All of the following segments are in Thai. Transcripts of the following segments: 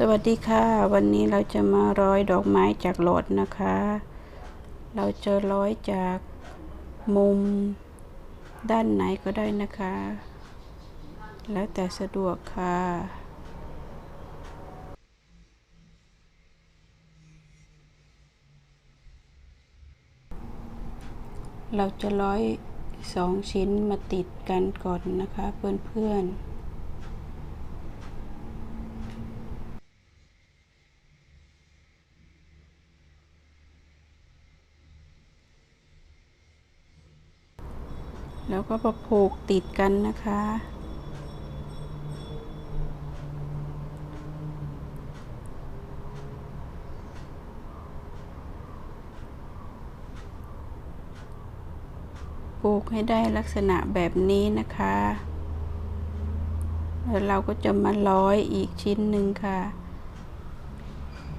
สวัสดีค่ะ วันนี้เราจะมาร้อยดอกไม้จากหลอดนะคะ เราจะร้อยจากมุมด้านไหนก็ได้นะคะ แล้วแต่สะดวกค่ะเราจะร้อยสองชิ้นมาติดกันก่อนนะคะเพื่อนๆ แล้วก็ประผูกติดกันนะคะ ปลูกให้ได้ลักษณะแบบนี้นะคะ แล้วเราก็จะมาร้อยอีกชิ้นหนึ่งค่ะ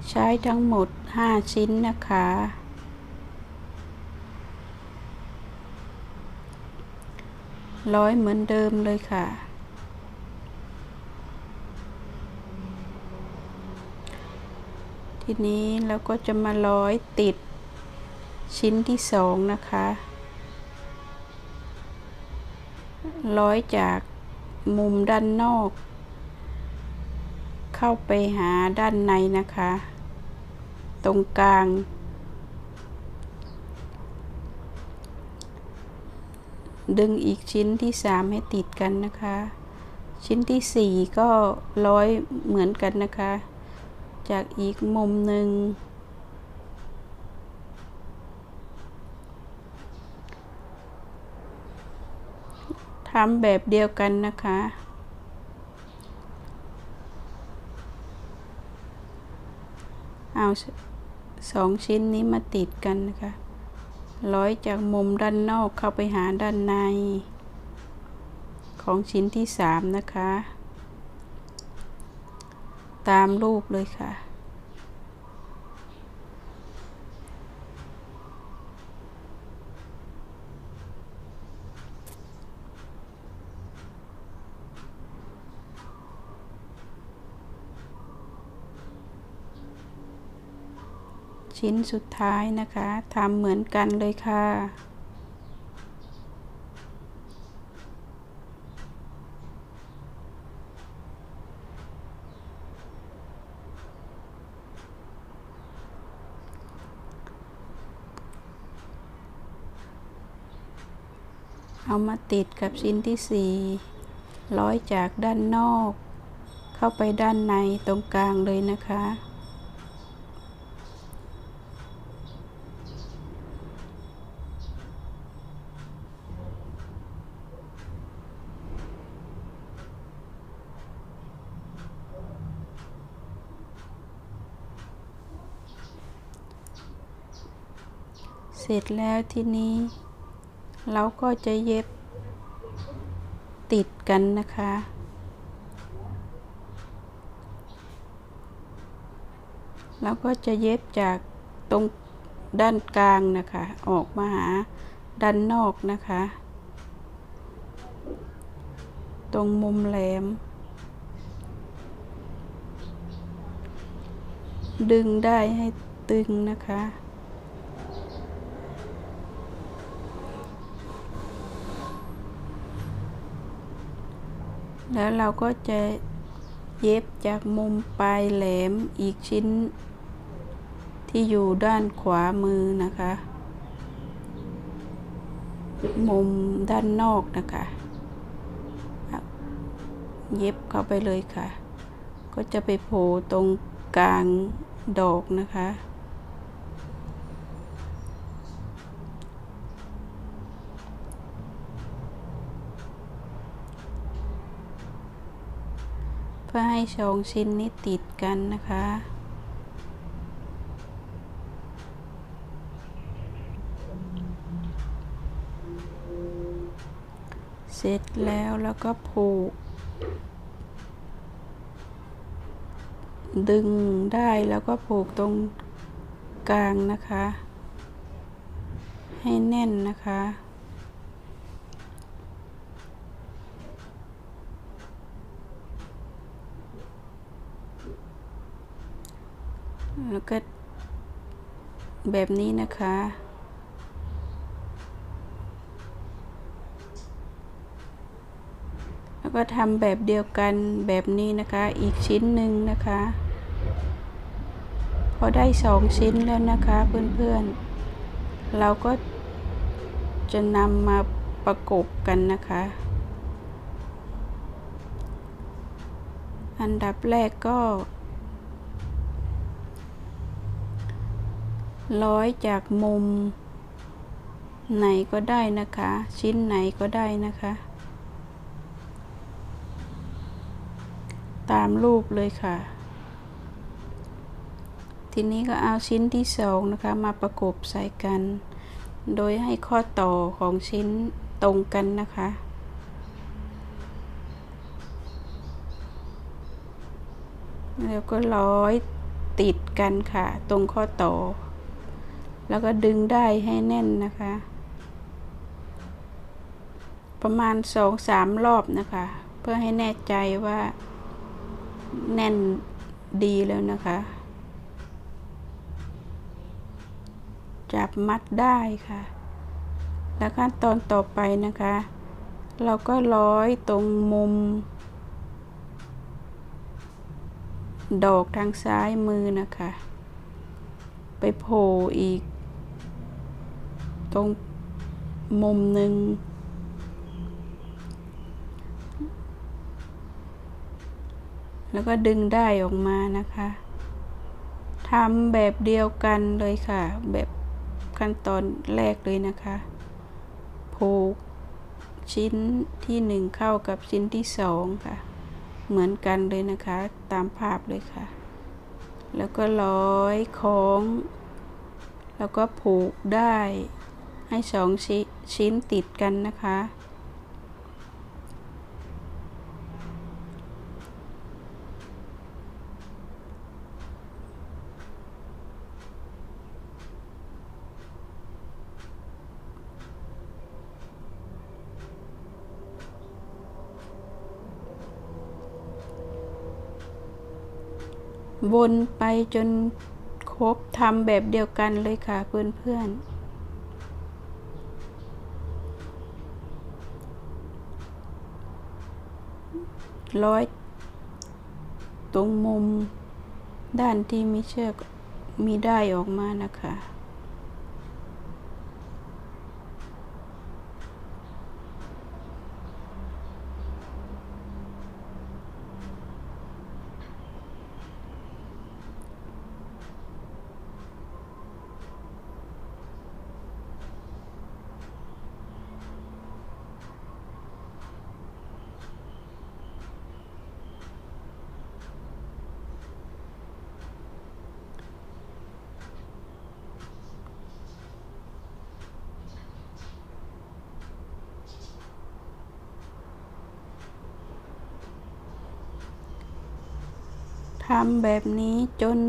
ใช้ทั้งหมด 5 ชิ้นนะคะ ร้อยเหมือนเดิมเลยค่ะ ทีนี้เราก็จะมาร้อยติดชิ้นที่สองนะคะ ร้อยจากมุมด้านนอก เข้าไปหาด้านในนะคะ ตรงกลาง ดึงอีกชิ้นที่สามให้ติดกันนะคะ ชิ้นที่สี่ก็ร้อยเหมือนกันนะคะ จากอีกมุมหนึ่งทำแบบเดียวกันนะคะ เอาสองชิ้นนี้มาติดกันนะคะ ร้อยจากมุมด้านนอกเข้าไปหาด้านใน ของชิ้นที่สามนะคะ ตามรูปเลยค่ะ ชิ้นสุดท้ายนะคะทำเหมือนกันเลยค่ะเอามาติดกับชิ้นที่สี่ร้อยจากด้านนอก เข้าไปด้านในตรงกลางเลยนะคะ ร็จแล้วทีนี้ เราก็จะเย็บติดกันนะคะเราก็จะเย็บจากตรงด้านกลางนะคะ ออกมาหาด้านนอกนะคะ ตรงมุมแหลม ดึงได้ให้ตึงนะคะ แล้วเราก็จะเย็บจากมุมปลายแหลมอีกชิ้น ที่อยู่ด้านขวามือนะคะ มุมด้านนอกนะคะ เย็บเข้าไปเลยค่ะ ก็จะไปโผล่ตรงกลางดอกนะคะ เพื่อให้สองชิ้นนี้ติดกันนะคะ เสร็จแล้วแล้วก็ผูก ดึงได้แล้วก็ผูกตรงกลางนะคะ ให้แน่นนะคะ แล้วก็แบบนี้นะคะ แล้วก็ทำแบบเดียวกันแบบนี้นะคะ อีกชิ้นหนึ่งนะคะ พอได้สองชิ้นแล้วนะคะเพื่อนๆ เราก็จะนำมาประกบกันนะคะ อันดับแรกก็ ร้อยจากมุม ไหนก็ได้นะคะ ชิ้นไหนก็ได้นะคะ ตามรูปเลยค่ะ ทีนี้ก็เอาชิ้นที่สองนะคะมาประกบใส่กัน โดยให้ข้อต่อของชิ้นตรงกันนะคะแล้วก็ร้อยติดกันค่ะ ตรงข้อต่อ แล้วก็ดึงได้ให้แน่นนะคะ ประมาณสองสามรอบนะคะ เพื่อให้แน่ใจว่า แน่นดีแล้วนะคะ จับมัดได้ค่ะ แล้วขั้นตอนต่อไปนะคะ เราก็ร้อยตรงมุม ดอกทางซ้ายมือนะคะ ไปโผล่อีก ตรงมุมหนึ่งแล้วก็ดึงได้ออกมานะคะทำแบบเดียวกันเลยค่ะ แบบขั้นตอนแรกเลยนะคะ ผูกชิ้นที่หนึ่งเข้ากับชิ้นที่สองค่ะ เหมือนกันเลยนะคะ ตามภาพเลยค่ะ แล้วก็ร้อยของ แล้วก็ผูกได้ ให้สองชชิ้นติดกันนะคะ วนไปจนครบทำแบบเดียวกันเลยค่ะเพื่อนๆ ร้อยตรงมุมด้านที่มีเชือกมีได้ออกมานะคะ ทำแบบนี้จน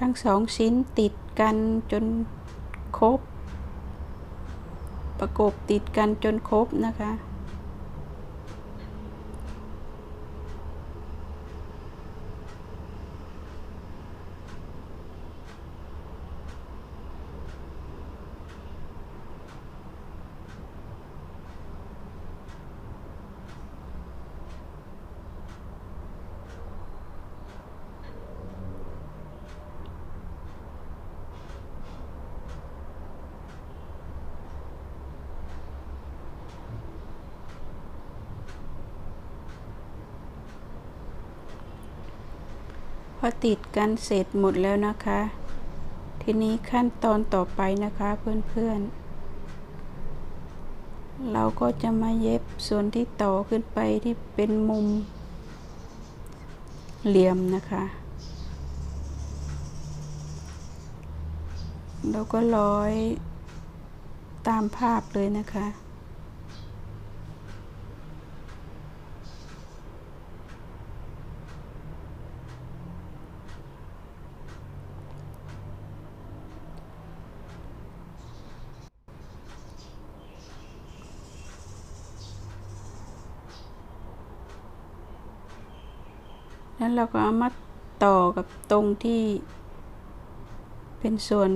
ทั้งสองชิ้นติดกันจนครบ ประกบติดกันจนครบนะคะ พอติดกันเสร็จหมดแล้วนะคะ ทีนี้ขั้นตอนต่อไปนะคะเพื่อนๆ เราก็จะมาเย็บส่วนที่ต่อขึ้นไปที่เป็นมุม เหลี่ยมนะคะเราก็ร้อยตามภาพเลยนะคะ เราก็เอามาต่อกับตรงที่ เป็นส่วน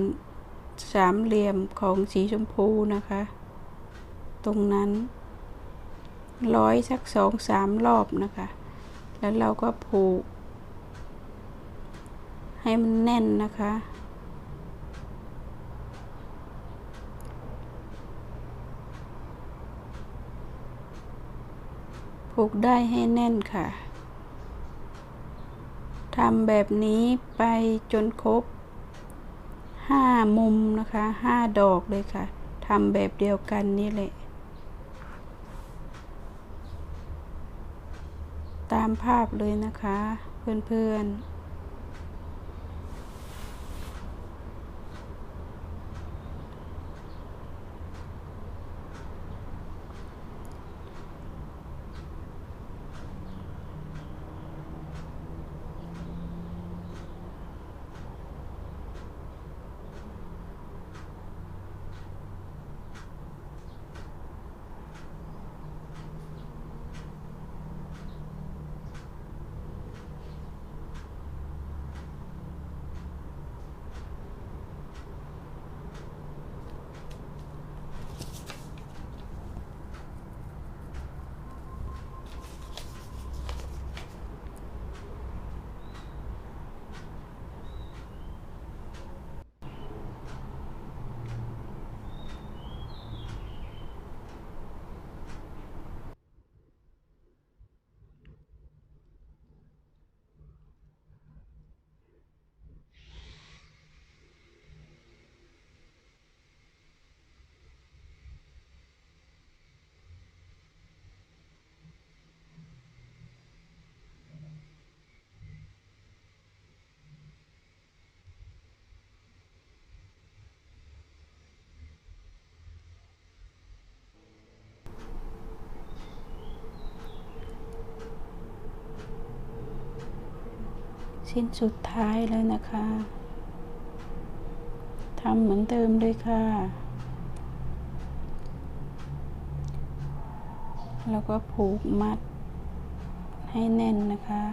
สามเหลี่ยมของสีชมพูนะคะ ตรงนั้น ร้อยสักสองสามรอบนะคะ แล้วเราก็ผูก ให้มันแน่นนะคะผูกได้ให้แน่นค่ะ ทำแบบนี้ไปจนครบห้ามุมนะคะห้าดอกเลยค่ะทำแบบเดียวกันนี่แหละ ตามภาพเลยนะคะ เพื่อนๆ ชิ้นสุดท้ายแล้วนะคะทำเหมือนเดิมเลยค่ะ แล้วก็ผูกมัดให้แน่นนะคะ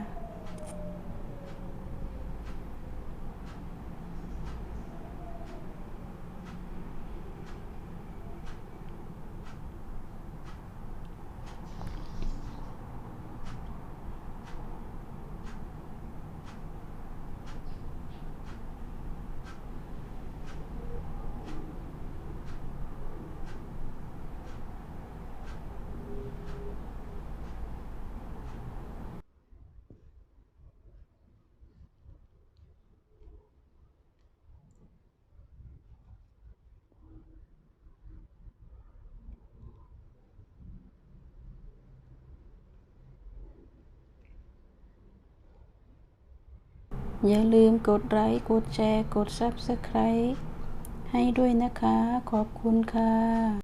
อย่าลืมกดไลค์กดแชร์ กด Subscribe ให้ด้วยนะคะ ขอบคุณค่ะ